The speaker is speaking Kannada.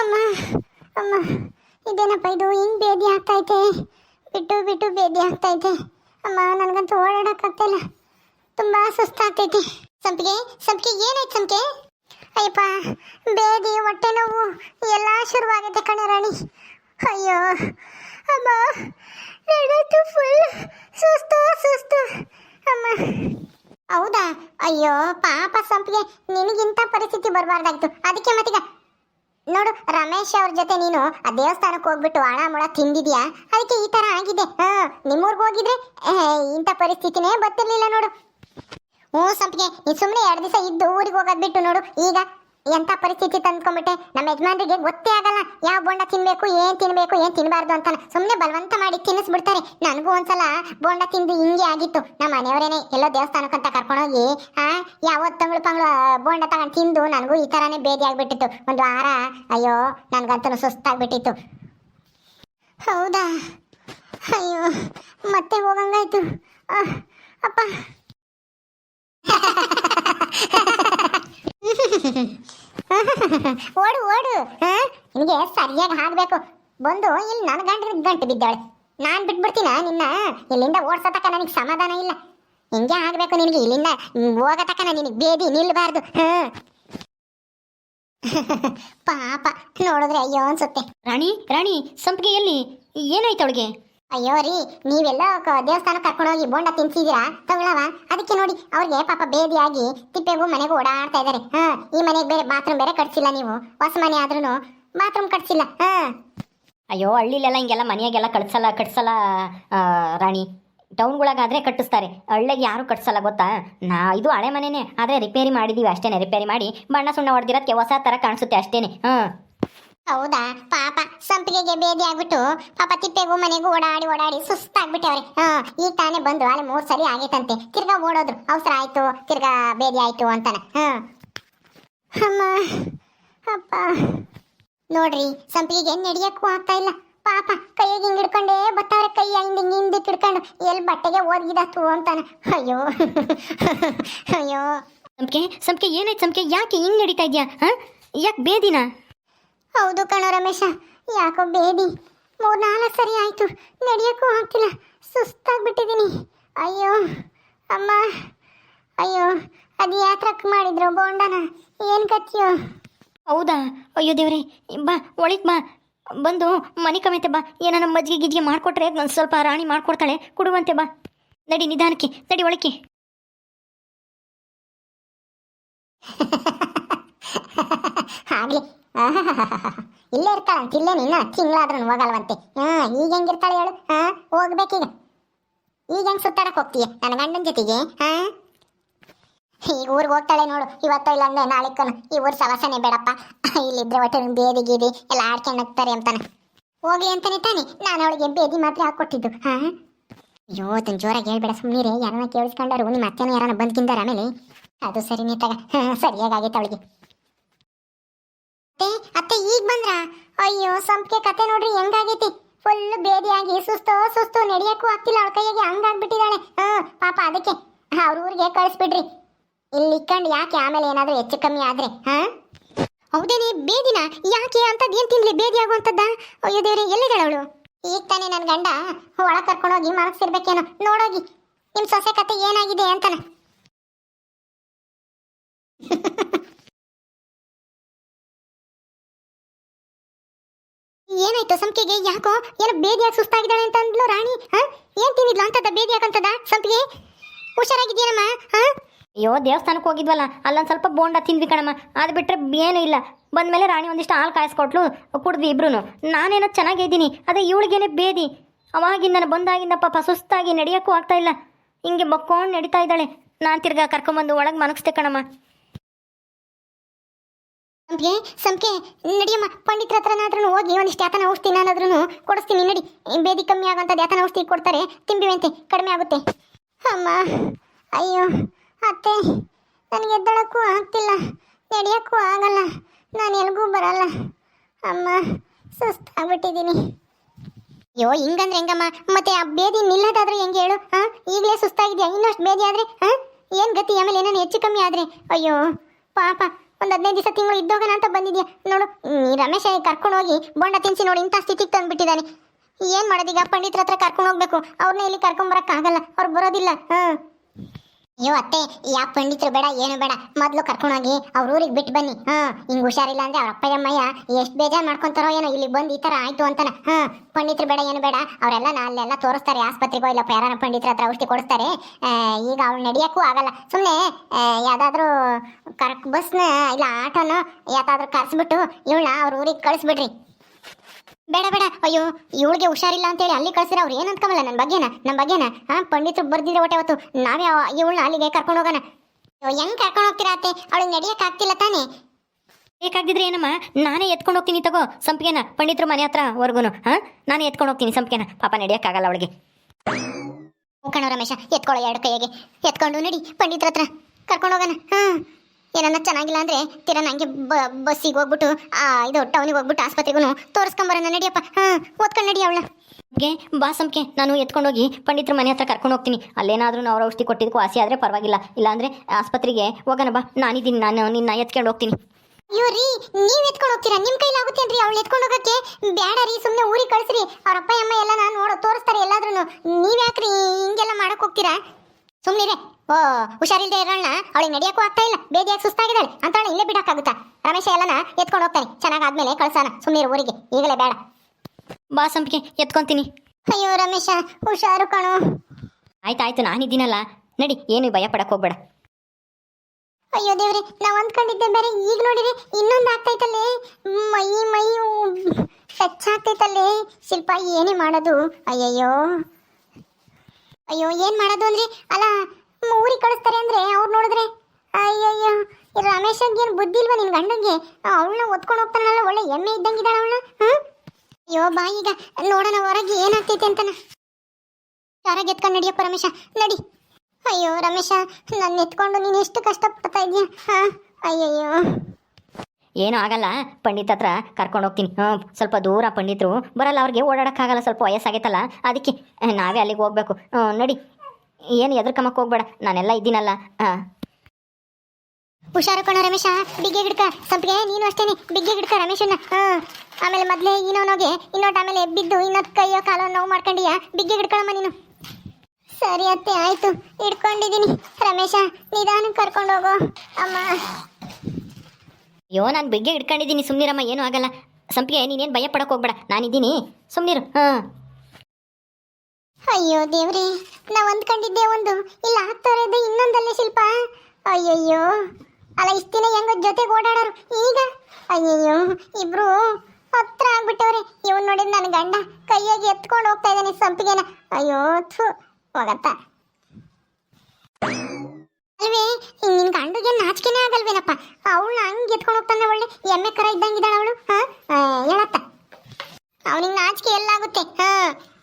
ಅಮ್ಮ ಅಮ್ಮ, ಇದೇನಪ್ಪ ಇದು? ಹಿಂಗೆ ಭೇದಿ ಆಗ್ತೈತೆ. ಬಿಟ್ಟು ಬಿಟ್ಟು ಭೇದಿ ಆಗ್ತೈತೆ. ಅಮ್ಮ, ನನಗಂತೂ ಓಡಾಡೋಕ್ಕಾಗ್ತಿಲ್ಲ. ತುಂಬ ಸುಸ್ತಾಗ್ತೈತಿ. ಸಂಪಿಗೆ ಸಂಪಿಗೆ, ಏನಾಯ್ತು ಸಂಪಿಗೆ? ಅಯ್ಯಪ್ಪ, ಭೇದಿ, ಹೊಟ್ಟೆ ನೋವು, ಎಲ್ಲ ಶುರುವಾಗೈತೆ ಕಣೆ ರಾಣಿ. ಅಯ್ಯೋ, ಅಮ್ಮ ನನಗಂತೂ ಫುಲ್ ಸುಸ್ತು ಸುಸ್ತು. ಅಮ್ಮ. ಹೌದಾ? ಅಯ್ಯೋ, ಪಾಪ ಸಂಪಿಗೆ, ನಿನಗಿಂತ ಪರಿಸ್ಥಿತಿ ಬರಬಾರ್ದಾಗಿತ್ತು. ಅದಕ್ಕೆ ಮತ್ತೀಗ ನೋಡು, ರಮೇಶ್ ಅವ್ರ ಜೊತೆ ನೀನು ಆ ದೇವಸ್ಥಾನಕ್ಕೆ ಹೋಗ್ಬಿಟ್ಟು ಹಣ ಮುಳ ತಿಂದಿದ್ಯಾ? ಅದಕ್ಕೆ ಈ ತರ ಆಗಿದೆ. ಹಾ, ನಿಮ್ಮೂರ್ಗೆ ಹೋಗಿದ್ರೆ ಇಂಥ ಪರಿಸ್ಥಿತಿನೇ ಬರ್ತಿರ್ಲಿಲ್ಲ ನೋಡು. ಹ್ಞೂ, ಸಂಪಿಗೆ, ನೀ ಸುಮ್ಮನೆ ಎರಡು ದಿವಸ ಇದ್ದು ಊರಿಗೆ ಹೋಗೋದ್ ಬಿಟ್ಟು ನೋಡು. ಈಗ ಎಂಥ ಪರಿಸ್ಥಿತಿ ತಂದ್ಕೊಂಡ್ಬಿಟ್ಟೆ? ನಮ್ಮ ಯಜಮಾನ್ರಿಗೆ ಗೊತ್ತೇ ಆಗಲ್ಲ. ಯಾವ ಬೋಂಡ ತಿನ್ಬೇಕು, ಏನ್ ತಿನ್ಬೇಕು, ಏನ್ ತಿನ್ಬಾರ್ದು ಅಂತ ಸುಮ್ಮನೆ ಬಲವಂತ ಮಾಡಿ ತಿನ್ನಿಸ್ಬಿಡ್ತಾರೆ. ನನಗೂ ಒಂದ್ಸಲ ಬೋಂಡ ತಿಂದು ಹಿಂಗೆ ಆಗಿತ್ತು. ನಮ್ಮ ಮನೆಯವರೇನೆ ಎಲ್ಲೋ ದೇವಸ್ಥಾನಕ್ಕಂತ ಕರ್ಕೊಂಡೋಗಿ, ಆ ಯಾವತ್ತು ತಂಗಳು ಪಂಗಳು ಬೋಂಡ ತಗೊಂಡು ತಿಂದು ನನಗೂ ಈ ಥರನೇ ಬೇದಿ ಆಗಿಬಿಟ್ಟಿತ್ತು. ಒಂದು ವಾರ ಅಯ್ಯೋ, ನನಗಂತೂ ಸುಸ್ತಾಗ್ಬಿಟ್ಟಿತ್ತು. ಹೌದಾ? ಅಯ್ಯೋ, ಮತ್ತೆ ಹೋಗಂಗಾಯ್ತು. ಅಪ್ಪ. ಓಡು ಓಡು? ನಿನಗೆ ಸರಿಯಾಗಿ ಹಾಕ್ಬೇಕು ಬಂದು ಇಲ್ಲಿ ನನ್ನ ಗಂಡ್ರ ಗಂಟು ಬಿದ್ದಾಳೆ. ನಾನು ಬಿಟ್ಬಿಡ್ತೀನ ನಿನ್ನ? ಇಲ್ಲಿಂದ ಓಡ್ಸತಕ್ಕ ನನಗೆ ಸಮಾಧಾನ ಇಲ್ಲ. ಹಿಂಗೆ ಆಗಬೇಕು ನಿನಗೆ? ಇಲ್ಲಿಂದ ಹೋಗತಕ್ಕ ನಿನಗೆ ಬೇದಿ ನಿಲ್ಬಾರ್ದು. ಹಾ? ಪಾಪ, ನೋಡಿದ್ರೆ ಅಯ್ಯೋ ಅನ್ಸುತ್ತೆ. ರಾಣಿ ರಾಣಿ ಸಂಪಿಗೆ ಎಲ್ಲಿ ಏನಾಯ್ತು ಅವಳಿಗೆ? ಅಯ್ಯೋ ರೀ, ನೀವೆಲ್ಲ ಕ- ಕರ್ಕೊಂಡು ಹೋಗಿ ಬೋಂಡ ತಿನ್ಸಿದೀರಾ? ತಗೊಳವ ಅದಕ್ಕೆ ನೋಡಿ, ಅವ್ರಿಗೆ ಪಾಪ ಬೇದಿಯಾಗಿ ತಿಪ್ಪೆಗೂ ಮನೆಗೂ ಓಡಾಡ್ತಾ ಇದಾರೆ. ಹಾ, ಈ ಮನೆಗೆ ಬೇರೆ ಬಾತ್ರೂಮ್ ಬೇರೆ ಕಟ್ಸಿಲ್ಲ ನೀವು. ಹೊಸ ಮನೆ ಆದ್ರೂ ಬಾತ್ರೂಮ್ ಕಟ್ಸಿಲ್ಲ. ಹಾ. ಅಯ್ಯೋ, ಹಳ್ಳಿಲೆಲ್ಲ ಹಿಂಗೆಲ್ಲ ಮನೆಯಾಗೆಲ್ಲ ಕಟ್ಸಲ್ಲ ಕಟ್ಸಲ್ಲ ರಾಣಿ. ಟೌನ್ಗಳಾಗಾದ್ರೆ ಕಟ್ಟಿಸ್ತಾರೆ. ಹಳ್ಳಿಗೆ ಯಾರು ಕಟ್ಸಲ್ಲ ಗೊತ್ತಾ? ನಾ, ಇದು ಹಳೆ ಮನೆನೇ. ಆದರೆ ರಿಪೇರಿ ಮಾಡಿದೀವಿ ಅಷ್ಟೇನೆ, ರಿಪೇರಿ ಮಾಡಿ ಬಣ್ಣ ಸುಣ್ಣ ಹೊಡೆದಿರೋದಕ್ಕೆ ಹೊಸ ಥರ ಕಾಣಿಸುತ್ತೆ ಅಷ್ಟೇನೆ. ಹಾಂ. ಹೌದಾ? ಪಾಪ, ಸಂಪಿಗೆಗೆ ಬೇದಿ ಆಗ್ಬಿಟ್ಟು ಪಾಪ ತಿಪ್ಪೆಗೂ ಮನೆಗೂ ಓಡಾಡಿ ಓಡಾಡಿ ಸುಸ್ತಾಗ್ಬಿಟ್ಟವ್ರೆ. ಹಾ ಈ ತಾನೇ ಬಂದು ಅಲ್ಲಿ ಮೂರ್ ಸರಿ ಆಗೈತಂತೆ. ತಿರ್ಗಾ ಓಡೋದ್ರು. ಅವಸರ ಆಯ್ತು, ತಿರ್ಗಾ ಬೇದಿ ಆಯ್ತು ಅಂತಾನೆ. ಹಾ. ಅಮ್ಮ, ಅಪ್ಪ. ನೋಡ್ರಿ, ಸಂಪಿಗೆಗೆ ನಡಿಯಕ್ಕೂ ಆಗ್ತಾ ಇಲ್ಲ. ಪಾಪ ಕೈಗೆ ಹಿಂಗ್ ಹಿಡ್ಕೊಂಡೇ ಬತ್ತವ್ರೆ, ಕೈ ಹಿಂಗ್ ಹಿಂಗ್ ಹಿಂದಕ್ಕೆ ಹಿಡ್ಕೊಂಡು ಎಲ್ಲಿ ಬಟ್ಟೆಗೆ ಓದಿದಾತು ಅಂತಾನೆ. ಅಯ್ಯೋ. ಅಯ್ಯೋ. ಸಂಪಿಗೆ ಸಂಪಿಗೆ ಏನಾಯ್ತು ಸಂಪಿಗೆ? ಯಾಕೆ ಹಿಂಗೆ ನಡೀತಾ ಇದ್ಯಾ? ಹಾಂ? ಯಾಕೆ ಬೇದಿನ ಹೌದು ಕಣೋ ರಮೇಶ ಯಾಕೋ ಬೇದಿ. ಮೂರ್ ನಾಲ್ಕು ಸರಿ ಆಯ್ತು ನಡೆಯಕ್ಕೂ ಆಗ್ತಿಲ್ಲ ಸುಸ್ತಾಗ್ಬಿಟ್ಟಿದ್ದೀನಿ ಅಯ್ಯೋ ಅಮ್ಮ ಅಯ್ಯೋ ಅದು ಯಾತ್ರಕ್ ಮಾಡಿದ್ರು ಬೋಂಡನ? ಏನು ಕತ್ತಿಯೋ? ಹೌದಾ? ಅಯ್ಯೋ ದೇವ್ರಿ ಬಾ ಒಳಗೆ ಬಾ. ಬಂದು ಮನೆ ಕಮೆತೆ ಬಾ. ಏನಾನ ಮಜ್ಜಿಗೆ ಗಿಜ್ಗೆ ಮಾಡಿಕೊಟ್ರೆ ಒಂದು ಸ್ವಲ್ಪ ರಾಣಿ ಮಾಡ್ಕೊಡ್ತಾಳೆ ಕೊಡುವಂತೆ ಬಾ. ನಡಿ ನಿಧಾನಕ್ಕೆ ನಡಿ ಒಳಕ್ಕೆ. ಆಗ್ಲಿ ಇಲ್ಲೇ ಇರ್ತಾಳಂತ ಇಲ್ಲೇ ನಿನ್ನ ತಿಂಗಳಾದ್ರೂ ಹೋಗಲ್ವಂತೆ. ಹಾ, ಈಗ ಹೆಂಗಿರ್ತಾಳೆ ಹೇಳು? ಹಾ, ಹೋಗ್ಬೇಕೀಗ. ಈಗ ಹೆಂಗ್ ಸುತ್ತಾಡಕ್ ಹೋಗ್ತೀಯ, ನನ್ನ ಗಂಡನ ಜೊತೆಗೆ? ಹಾ? ಈಗ ಊರಿಗೆ ಹೋಗ್ತಾಳೆ ನೋಡು, ಇವತ್ತೋ ಇಲ್ಲ ಅಂದ್ರೆ ನಾಳೆ ಈ ಊರ್ ಸವಾಸನೆ ಬೇಡಪ್ಪ. ಇಲ್ಲಿದ್ರೆ ಒಟ್ಟು ಬೇದಿ ಗೀದಿ, ಎಲ್ಲ ಆಡ್ಕೊಂಡು ಹೋಗ್ತಾರೆ ಅಂತಾನೆ. ಹೋಗ್ಲಿ ಅಂತಾನೆ ತಾನೆ. ನಾನು ಅವಳಿಗೆ ಬೇದಿ ಮಾತ್ರ ಹಾಕೊಟ್ಟಿದ್ದು. ಹಾ? ಅಯ್ಯೋ ತನ್ ಜೋರಾಗಿ ಹೇಳ್ಬೇಡ ಸುಮ್ಮನಿರೆ ಯಾರನ್ನ ಕೇಳಿಸ್ಕೊಂಡಾರು, ನಿಮ್ಮ ಅತ್ತೆನೂ ಯಾರನ್ನ ಬಂದ್ಕಿಂದಾರ ಆಮೇಲೆ? ಅದು ಸರಿ ತಗ. ಹಾ ಆಗೈತೆ ಅವಳಿಗೆ. ಅತ್ತೆ ಅತ್ತೆ, ಈಗ ಬಂದ್ರ? ಅಯ್ಯೋ, ಸಂಪಿಗೆ ಕತೆ ನೋಡ್ರಿ ಹೆಂಗಾಗೈತಿ? ಫುಲ್ ಬೇದಿಯಾಗಿ, ಸುಸ್ತು ಸುಸ್ತು, ನಡೆಯಕ್ಕೂ ಆಗ್ತಿಲ್ಲ, ಅವಳ ಕೈಯಾಗೆ ಹಂಗಾಗ್ಬಿಟ್ಟಿದ್ದಾಳೆ ಹಾ ಪಾಪ ಅದಕ್ಕೆ. ಅವ್ರ ಊರಿಗೆ ಕಳಿಸ್ಬಿಡ್ರಿ. ಇಲ್ಲಿ ಇಕ್ಕಂಡು ಯಾಕೆ ಆಮೇಲೆ ಏನಾದರೂ ಹೆಚ್ಚು ಕಮ್ಮಿ ಆದ್ರೆ, ಹಾ? ಹೌದೇನೆ, ಬೇದಿನ? ಯಾಕೆ ಅಂತದ್ದು ಏನು ತಿನ್ಲಿ ಬೇದಿ ಆಗುವಂಥದ್ದ ಅಯ್ಯೋ ದೇವ್ರಿ, ಎಲ್ಲಿದ್ದಾಳೆ ಅವಳು? ಈಗ ತಾನೇ ನನ್ನ ಗಂಡ. ಒಳ ಕರ್ಕೊಂಡೋಗಿ ಮನಸ್ಸಿರ್ಬೇಕೇನೋ ನೋಡೋಗಿ. ನಿಮ್ಮ ಸೊಸೆ ಕತೆ ಏನಾಗಿದೆ ಅಂತಾನೆ? ಏನಾಯ್ತು ಸಂಪಿಗೆ? ಯಾಕೋ? ಏನೋ ಬೇದಿಯಾಗಿ ಸುಸ್ತಾಗಿದ್ದಾಳೆ ಅಂತ ಅಂದ್ಲು ರಾಣಿ, ಹಾ? ಏನ್ ತಿಂದಿದ್ಲು ಅಂತದ ಬೇದಿಯಾಗಂತದ ಸಂಪಿಗೆ? ಹುಷಾರಾಗಿದ್ದೀನಮ್ಮ, ಹಾ? ಅಯ್ಯೋ, ದೇವಸ್ಥಾನಕ್ಕೆ ಹೋಗಿದ್ವಲ್ಲ, ಅಲ್ಲೊಂದು ಸ್ವಲ್ಪ ಬೋಂಡ ತಿಂದ್ವಿ ಕಣಮ್ಮ. ಅದು ಬಿಟ್ಟರೆ ಏನೂ ಇಲ್ಲ. ಬಂದಮೇಲೆ ರಾಣಿ ಒಂದಿಷ್ಟು ಹಾಲು ಕಾಯಿಸ್ಕೊಟ್ಲು, ಕುಡಿದ್ವಿ ಇಬ್ರು ನಾನೇನೋ ಚೆನ್ನಾಗಿದ್ದೀನಿ ಅದೇ ಇವಳಿಗೇನೆ ಬೇದಿ. ಅವಾಗಿಂದ ನಾನು ಬಂದಾಗಿಂದ ಪಾಪ ಸುಸ್ತಾಗಿ ನಡೆಯೋಕ್ಕೂ ಆಗ್ತಾ ಇಲ್ಲ. ಹಿಂಗೆ ಮಕ್ಕೊಂಡು ನಡೀತಾ ಇದ್ದಾಳೆ. ನಾನು ತಿರ್ಗಾ ಕರ್ಕೊಂಬಂದು ಒಳಗೆ ಮನಗಿಸ್ತೆ ಕಣಮ್ಮ. ಸಂಪಿಗೆ ಸಂಪಿಗೆ ನಡಿಯಮ್ಮ ಪಂಡಿತರ ಹತ್ರನಾದ್ರೂ ಹೋಗಿ, ಒಂದಿಷ್ಟು ಯಾತನ ಔಷಧಿ ನಾನಾದ್ರೂ ಕೊಡಿಸ್ತೀನಿ, ನಡಿ. ಬೇದಿ ಕಮ್ಮಿ ಆಗೋಂಥದ್ದು ಯಾತನ ಔಷಧಿ ಕೊಡ್ತಾರೆ, ತಿಂಬಿವಂತೆ, ಕಡಿಮೆ ಆಗುತ್ತೆ. ಅಮ್ಮ, ಅಯ್ಯೋ, ಅತ್ತೆ, ನನಗೆ ಎದ್ದಳಕ್ಕೂ ಆಗ್ತಿಲ್ಲ, ನಡೆಯೋಕ್ಕೂ ಆಗಲ್ಲ, ನಾನು ಎಲ್ಗೂ ಬರಲ್ಲ. ಅಮ್ಮ, ಸುಸ್ತಾಗ್ಬಿಟ್ಟಿದ್ದೀನಿ. ಅಯ್ಯೋ, ಹಿಂಗಂದ್ರೆ ಹೆಂಗಮ್ಮ? ಮತ್ತೆ ಆ ಬೇದಿ ನಿಲ್ಲದಾದ್ರೆ ಹೆಂಗೆ ಹೇಳು ಹಾಂ ಈಗಲೇ ಸುಸ್ತಾಗಿದೆಯಾ? ಇನ್ನಷ್ಟು ಬೇದಿ ಆದರೆ ಹಾಂ ಏನು ಗತಿ? ಆಮೇಲೆ ಏನೇನು ಹೆಚ್ಚು ಕಮ್ಮಿ ಆದರೆ? ಅಯ್ಯೋ, ಪಾಪ. ಒಂದು ಹದಿನೈದು ದಿವಸ ತಿಂಗಳು ಇದ್ದೋಗನ ಅಂತ ಬಂದಿದ್ಯಾ? ನೋಡು, ನೀ ರಮೇಶ ಕರ್ಕೊಂಡು ಹೋಗಿ ಬೋಂಡ ತಿನ್ಸಿ ನೋಡಿ ಇಂಥ ಸ್ಥಿತಿಗೆ ತಂದ್ಬಿಟ್ಟಿದ್ದಾನೆ. ಏನ್ ಮಾಡೋದೀಗ? ಪಂಡಿತ್ರ ಹತ್ರ ಕರ್ಕೊಂಡು ಹೋಗ್ಬೇಕು. ಅವ್ರನ್ನ ಇಲ್ಲಿ ಕರ್ಕೊಂಡ್ ಆಗಲ್ಲ ಅವ್ರು ಬರೋದಿಲ್ಲ. ಹ್ಮ್. ಅಯ್ಯೋ ಅತ್ತೆ ಯಾ ಪಂಡಿತರು ಬೇಡ, ಏನು ಬೇಡ. ಮೊದ್ಲು ಕರ್ಕೊಂಡೋಗಿ ಅವ್ರ ಊರಿಗೆ ಬಿಟ್ಟು ಬನ್ನಿ. ಹಾ, ಹಿಂಗ್ ಹುಷಾರಿಲ್ಲ ಅಂದ್ರೆ ಅವ್ರ ಅಪ್ಪಯ್ಯ, ಅಮ್ಮಯ್ಯ ಎಷ್ಟು ಬೇಜಾರ್ ಮಾಡ್ಕೊಂತಾರೋ ಏನೋ, ಇಲ್ಲಿ ಬಂದು ಈ ತರ ಆಯ್ತು ಅಂತಾನ. ಹಾ, ಪಂಡಿತರು ಬೇಡ, ಏನು ಬೇಡ. ಅವರೆಲ್ಲ ಅಲ್ಲೆಲ್ಲ ತೋರಿಸ್ತಾರೆ, ಆಸ್ಪತ್ರೆಗೋ ಇಲ್ಲ ಯಾರ ಪಂಡಿತರ ಹತ್ರ ಔಷಧಿ ಕೊಡಿಸ್ತಾರೆ. ಈಗ ಅವ್ಳು ನಡಿಯಕ್ಕೂ ಆಗಲ್ಲ. ಸುಮ್ಮನೆ ಯಾವ್ದಾದ್ರು ಕರ್ಕ್ ಬಸ್ನ, ಇಲ್ಲ ಆಟೋನ ಯಾವ್ದಾದ್ರು ಕರ್ಸ್ಬಿಟ್ಟು ಇವಳನ್ನ ಅವ್ರ ಊರಿಗೆ ಕಳಿಸ್ಬಿಡ್ರಿ. ಬೇಡ ಬೇಡ. ಅಯ್ಯೋ ಇವಳಿಗೆ ಹುಷಾರಿಲ್ಲ ಅಂತೇಳಿ ಅಲ್ಲಿ ಕಳ್ಸಿರ ಅವ್ರು ಏನು ಅನ್ಕಮಲ್ಲ ನನ್ನ ಬಗ್ಗೆನ? ನಮ್ಮ ಬಗ್ಗೆನ? ಹಾ ಪಂಡಿತರು ಬರ್ದಿದ್ರೆ ಒಟ್ಟೆ ಅವತ್ತು ನಾವೇ ಇವಳನ್ನ ಅಲ್ಲಿಗೆ ಕರ್ಕೊಂಡು ಹೋಗೋಣ. ಹೆಂಗ್ ಕರ್ಕೊಂಡು ಹೋಗ್ತೀರಾ ಅತ್ತೆ? ಅವಳಿಗೆ ನಡಿಯಕ್ ಆಗ್ತಿಲ್ಲ ತಾನೇ. ಬೇಕಾಗಿದ್ರೆ ಏನಮ್ಮ? ನಾನೇ ಎತ್ಕೊಂಡು ಹೋಗ್ತೀನಿ ತಗೋ ಸಂಪಿಗೆನ. ಪಂಡಿತರ ಮನೆ ಹತ್ರ ವರ್ಗುನು ಹಾ ನಾನೇ ಎತ್ಕೊಂಡು ಹೋಗ್ತೀನಿ ಸಂಪಿಗೆನ. ಪಾಪ ನಡೆಯೋಕ್ಕಾಗಲ್ಲ ಅವಳಿಗೆ. ಕಣ ರಮೇಶ ಎತ್ಕೊಳ್ಳೋ ಎರಡು ಕೈಗೆ ಎತ್ಕೊಂಡು ನಡಿ ಪಂಡಿತರ ಹತ್ರ. ಕರ್ಕೊಂಡು ಹೋಗೋಣ. ಹಾ ಏನನ್ನ ಚೆನ್ನಾಗಿಲ್ಲ ಅಂದ್ರೆ ತೀರಾ ನಂಗೆ ಬಸ್ಸಿಗೆ ಹೋಗ್ಬಿಟ್ಟು ಆ ಇದು ಟೌನಿಗೆ ಹೋಗ್ಬಿಟ್ಟು ಆಸ್ಪತ್ರೆಗೂ ತೋರಿಸ್ಕೊಂಬರೋಣ ನಡಿಯಪ್ಪ. ಹಾ ಓದ್ಕೊಂಡು ನಡಿ ಅವಳ ಗೆ ಬಾ ಸಂಪಿಗೆ ನಾನು ಎತ್ಕೊಂಡೋಗಿ ಪಂಡಿತರ ಮನೆ ಹತ್ರ ಕರ್ಕೊಂಡು ಹೋಗ್ತೀನಿ. ಅಲ್ಲೇನಾದ್ರೂ ಅವ್ರ ಔಷಧಿ ಕೊಟ್ಟಿದ್ದಕ್ಕೂ ವಾಸಿ ಆದರೆ ಪರವಾಗಿಲ್ಲ. ಇಲ್ಲಾಂದ್ರೆ ಆಸ್ಪತ್ರೆಗೆ ಹೋಗೋಣ ಬಾ. ನಾನಿದ್ದೀನಿ ನಾನು ನಿನ್ನ ಎತ್ಕೊಂಡು ಹೋಗ್ತೀನಿ. ಅಯ್ಯೋ ರೀ ನೀವ್ ಎತ್ಕೊಂಡು ಹೋಗ್ತೀರಾ? ನಿಮ್ ಅಂದ್ರಿ ಅವಳು ಎತ್ಕೊಂಡು ಹೋಗಕ್ಕೆ ಬೇಡ ರೀ ಸುಮ್ಮನೆ ಊರಿಗೆ ಕಳಿಸ್ರಿ. ಅವ್ರ ಅಪ್ಪ ಅಮ್ಮ ಎಲ್ಲ ನಾನು ನೋಡೋ ತೋರಿಸ್ತಾರೆ ಎಲ್ಲಾದ್ರೂ ನೀವ್ ಯಾಕ್ರಿ ಹಿಂಗೆಲ್ಲ ಮಾಡಕ್ ಹೋಗ್ತೀರಾ? ಸುಮ್ಮನಿರೆ ಓ ಹುಷಾರಿಲ್ಲದೆ ಇರೋಣ ಅವಳಿಗೆ ನಡೆಯಕ್ಕೂ ಆಗ್ತಾ ಇಲ್ಲ. ಬೇದಿಯಾಗಿ ಸುಸ್ತಾಗಿದ್ದಾಳೆ. ಅಂತ ಇಲ್ಲೇ ಬಿಡಕ್ಕಾಗುತ್ತಾ? ರಮೇಶ ಎಲ್ಲನ ಎತ್ಕೊಂಡು ಹೋಗ್ತಾನೆ. ಚೆನ್ನಾಗಾದ್ಮೇಲೆ ಕಳ್ಸೋಣ. ಸುಮ್ಮನೆ ಊರಿಗೆ. ಈಗಲೇ ಬೇಡ. ಬಾ ಸಂಪಿಗೆ ಎತ್ಕೊಂತೀನಿ. ಅಯ್ಯೋ ರಮೇಶ. ಹುಷಾರು ಕಣೋ. ಆಯ್ತಾಯ್ತು ನಾನಿದ್ದೀನಲ್ಲ. ನಡಿ ಏನು ಭಯ ಪಡಕ್ ಹೋಗ್ಬೇಡ. ಅಯ್ಯೋ ದೇವ್ರಿ ನಾವು ಅಂದ್ಕೊಂಡಿದ್ದೆ ಬೇರೆ. ಈಗ ನೋಡಿರಿ ಇನ್ನೊಂದು ಆಗ್ತೈತಲ್ಲೇ. ಮೈ ಮೈ ಟಚ್ ಆಗ್ತೈತಲ್ಲೇ ಶಿಲ್ಪ ಏನೇ ಮಾಡೋದು? ಅಯ್ಯಯ್ಯೋ. ಅಯ್ಯೋ ಏನ್ ಮಾಡೋದು ಅಂದ್ರೆ? ಅಲ್ಲ ಊರಿಗೆ ಕಳಿಸ್ತಾರೆ ಅಂದ್ರೆ ಅವ್ರು ನೋಡಿದ್ರೆ, ಅಯ್ಯಯ್ಯೋ, ಈ ರಮೇಶಂಗೆ ಏನು ಬುದ್ಧಿ ಇಲ್ವಾ ನಿನ್ ಗಂಡಂಗೆ? ಅವಳನ್ನ ಒತ್ಕೊಂಡು ಹೋಗ್ತಾನಲ್ಲ, ಒಳ್ಳೆ ಎಮ್ಮೆ ಇದ್ದಂಗಿದ್ದಾಳ ಅವಳನ್ನ ಹ್ಮ್? ಅಯ್ಯೋ, ಬಾ ಈಗ. ನೋಡೋಣ ಹೊರಗೆ ಏನಾಗ್ತೈತೆ ಅಂತನ. ಹೊರಗೆ ಎತ್ಕೊಂಡು ನಡಿಯಪ್ಪ ರಮೇಶ. ನಡಿ. ಅಯ್ಯೋ, ರಮೇಶ ನನ್ನ ಎತ್ಕೊಂಡು ನೀನು ಎಷ್ಟು ಕಷ್ಟಪಡ್ತಾ ಇದೀಯ? ಹಾ? ಅಯ್ಯಯ್ಯೋ. ಏನೂ ಆಗಲ್ಲ. ಪಂಡಿತ್ ಹತ್ರ ಕರ್ಕೊಂಡು ಹೋಗ್ತೀನಿ. ಹ್ಞೂ ಸ್ವಲ್ಪ ದೂರ ಪಂಡಿತರು. ಬರಲ್ಲ, ಅವ್ರಿಗೆ ಓಡಾಡೋಕ್ಕಾಗಲ್ಲ, ಸ್ವಲ್ಪ ವಯಸ್ಸಾಗೈತಲ್ಲ. ಅದಕ್ಕೆ ನಾವೇ ಅಲ್ಲಿಗೆ ಹೋಗ್ಬೇಕು. ಹ್ಞೂ ನಡಿ. ಏನು ಎದ್ರಕಮಕ್ಕೆ ಹೋಗ್ಬೇಡ ನಾನೆಲ್ಲ ಇದ್ದೀನಲ್ಲ. ಹಾಂ ಹುಷಾರು ಕಣ ರಮೇಶ ಬಿಗ್ಗೆ ಗಿಡ್ಕ ಸಂಪಿಗೆ ನೀನು ಅಷ್ಟೇನೆ ಬಿಗ್ಗೆ ಗಿಡ್ಕ ರಮೇಶನ್ನ. ಹಾ ಆಮೇಲೆ ಮೊದ್ಲೇ ಹೋಗಿ ಇನ್ನೊಟ್ ಆಮೇಲೆ ಬಿದ್ದು ಇನ್ನೊಂದು ಕೈಯೋ ಕಾಲೋ ನೋವು ಮಾಡ್ಕೊಂಡಿಯಾ? ಬಿಗ್ಗೆ ಗಿಡ್ಕೊಳಮ್ಮ ನೀನು. ಸರಿ ಅತ್ತೆ ಆಯ್ತು. ಹಿಡ್ಕೊಂಡಿದ್ದೀನಿ ರಮೇಶ ನಿಧಾನ ಕರ್ಕೊಂಡು ಹೋಗೋ. ಅಮ್ಮ. ಅಯ್ಯೋ ನಾನು ಬಿಗ್ಗೆ ಹಿಡ್ಕೊಂಡಿದ್ದೀನಿ ಸುಮ್ಮನಿರಮ್ಮ ಏನೂ ಆಗಲ್ಲ. ಸಂಪಿಗೆ ನೀನೇನು ಭಯ ಪಡಕ್ಕೆ ಹೋಗ್ಬೇಡ ನಾನಿದ್ದೀನಿ. ಸುಮ್ಮನಿರು ಹಾಂ ದೇವ್ರಿ, ನಾವ್ ಅಂದ್ಕೊಂಡಿದ್ದೆ ಒಂದು. ಇಲ್ಲ ಇರೋದು ಇನ್ನೊಂದಲ್ಲೇ ಶಿಲ್ಪ. ಅಯ್ಯಯ್ಯೋ, ಅಲ್ಲ ಇಷ್ಟಿನ ಹೆಂಗ ಜೊತೆಗೆ ಓಡಾಡೋರು. ಈಗ? ಅಯ್ಯಯ್ಯೋ, ಇಬ್ರು ಹತ್ರ ಆಗ್ಬಿಟ್ಟವ್ರೆ. ಇವನ್ ನೋಡಿ ನನ್ನ ಗಂಡ ಕೈಯಾಗಿ ಎತ್ಕೊಂಡು ಹೋಗ್ತಾ ಇದ್ದಾನೆ ಸಂಪಿಗೆನ. ಅಯ್ಯೋ, ಥು, ಹೋಗತ್ತ. ಅಲ್ವೇ ನಿನ್ ಗಂಡುಗೆ ನಾಚಿಕೆನೇ ಆಗಲ್ವೇನಪ್ಪ? ಅವಳು ಹಂಗೆ ಎತ್ಕೊಂಡು ಹೋಗ್ತಾನೆ ಒಳ್ಳೆ ಎಮ್ಮೆ ಕರ ಇದ್ದಂಗಿದ್ದಾಳ ಅವಳು. ಹಾ? ಹೇಳತ್ತ. ಅವನಿಗೆ ನಾಚಿಕೆ ಎಲ್ಲಾಗುತ್ತೆ ಹಾ.